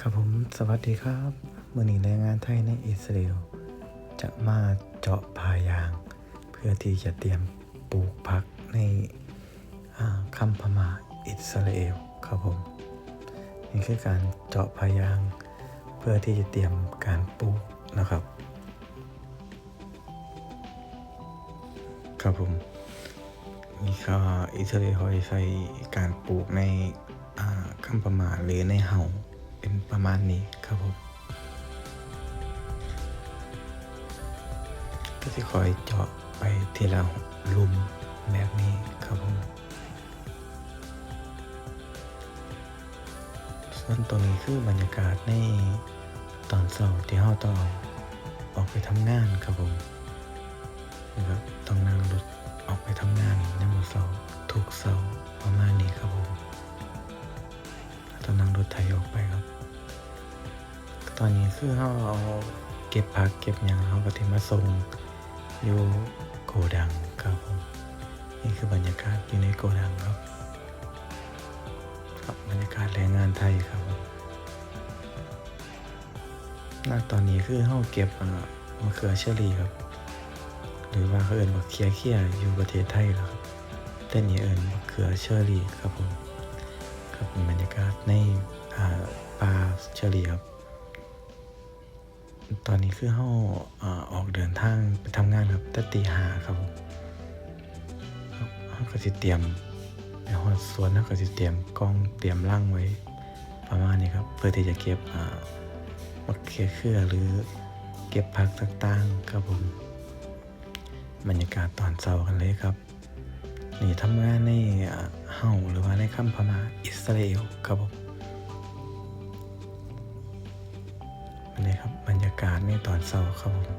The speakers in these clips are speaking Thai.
ครับผมสวัสดีครับมื่อนี้แรงงานไทยในอิสราเอลจะมาเจาะพายาง เพื่อที่จะเตรียมปลูกพักในอ่าคัมพมาอิสราเอลครับผมนี่คือการเจาะพายาง เพื่อที่จะเตรียมการปลูกนะครับ ครับผมนี่ก็อิสราเอลใช้การปลูกในอ่าคัมพมาหรือในเห่า เป็นประมาณนี้ครับผมก็จะคอยเจาะไปทีละลุมแบบนี้ครับผมส่วนตรงนี้คือบรรยากาศในตอนเช้าที่เราต้องออกไปทำงานครับผมนะครับต้องนั่งรถออกไปทำงานในมื้อเช้าทุกเช้าประมาณนี้ครับผมต้องนั่งรถไถออกไป อนนี้คือเราเอาเก็บผักเก็บหยังเขาก็ที่มาส่งอยู่โกดังครับผมนี่คือบรรยากาศอยู่ในโกดังครับครับบรรยากาศแรงงานไทยครับผมณตอนนี้คือเขาเก็บมะเขือเชอรี่ครับ หรือว่าเขาเอิ้นมะเขือเขี้ยอยู่ประเทศไทยแล้วครับแต่นี่เอิ้นมะเขือเชอรี่ครับผมครับบรรยากาศในป่าเชอรี่ครับ ตอนนี้คือเฮาออกเดินทางไปทำงานครับแต่ตีหาครับผมเฮาก็สิเตรียมไปฮอดสวนเฮาก็สิเตรียมกล้องเตรียมร่างไว้ ประมาณนี้ครับเพื่อที่จะเก็บอ่าบักเขือเครือหรือเก็บผักต่างๆครับผมบรรยากาศตอนเช้ากันเลยครับนี่ทำงานในอ่าเฮาหรือว่าในคัมพมาอิสราเอลครับผม นี่ครับ บรรยากาศในตอนเช้าครับผม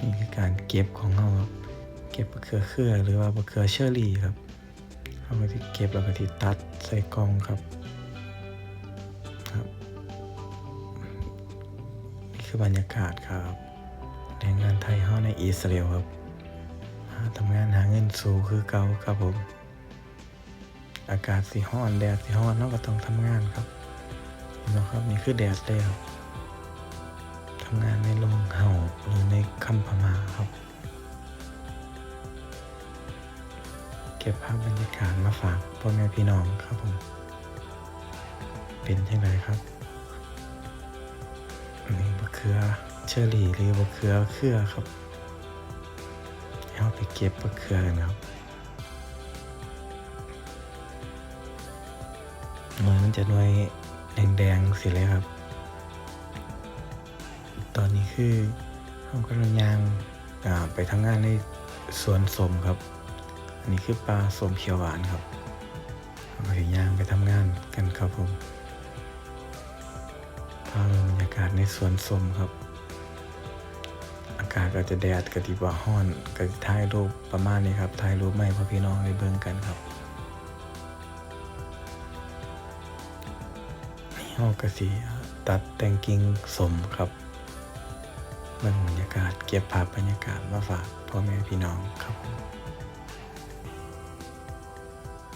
นี่คือการเก็บของเราครับเก็บมะเขือเครือหรือว่ามะเขือเชอรี่ครับเราก็ที่เก็บแล้วก็ที่ตัดใส่กล่องครับครับ นี่คือบรรยากาศครับแรงงานไทยเฮาในอิสราเอลครับทำงานหาเงินสู่คือเก่าครับผม อากาศสีห้อนแดดสีห้อนเราก็ต้องทำงานครับ นะครับนี่คือแดดเลยครับทำงานในโรงเห่าหรือในคัมพมาครับ เก็บภาพบรรยากาศมาฝากพ่อแม่พี่น้องครับผม เป็นยังไงครับนี่บะเขือเชอรี่หรือบะเขือเครือครับเอาไปเก็บบะเขือกันครับหน่วยมันจะหน่วย แดงๆสิเลยครับ ตอนนี้คือเขากำลังยางไปทำงานในสวนสมครับ อันนี้คือปลาสมเขียวหวานครับเขาก็จะย่างไปทำงานกันครับผมพาไปบรรยากาศในสวนสมครับ อากาศก็จะแดดก็ดีว่าห้อนก็จะถ่ายรูปประมาณนี้ครับถ่ายรูปไม่พอพี่น้องได้เบิ่งกันครับ เฮากะสีตัดแต่งกิ่งสมครับเบิ่งบรรยากาศเก็บภาพบรรยากาศมาฝากพ่อแม่พี่น้องครับผม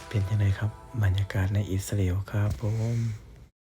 เป็นยังไงครับ บรรยากาศในอิสราเอลครับผม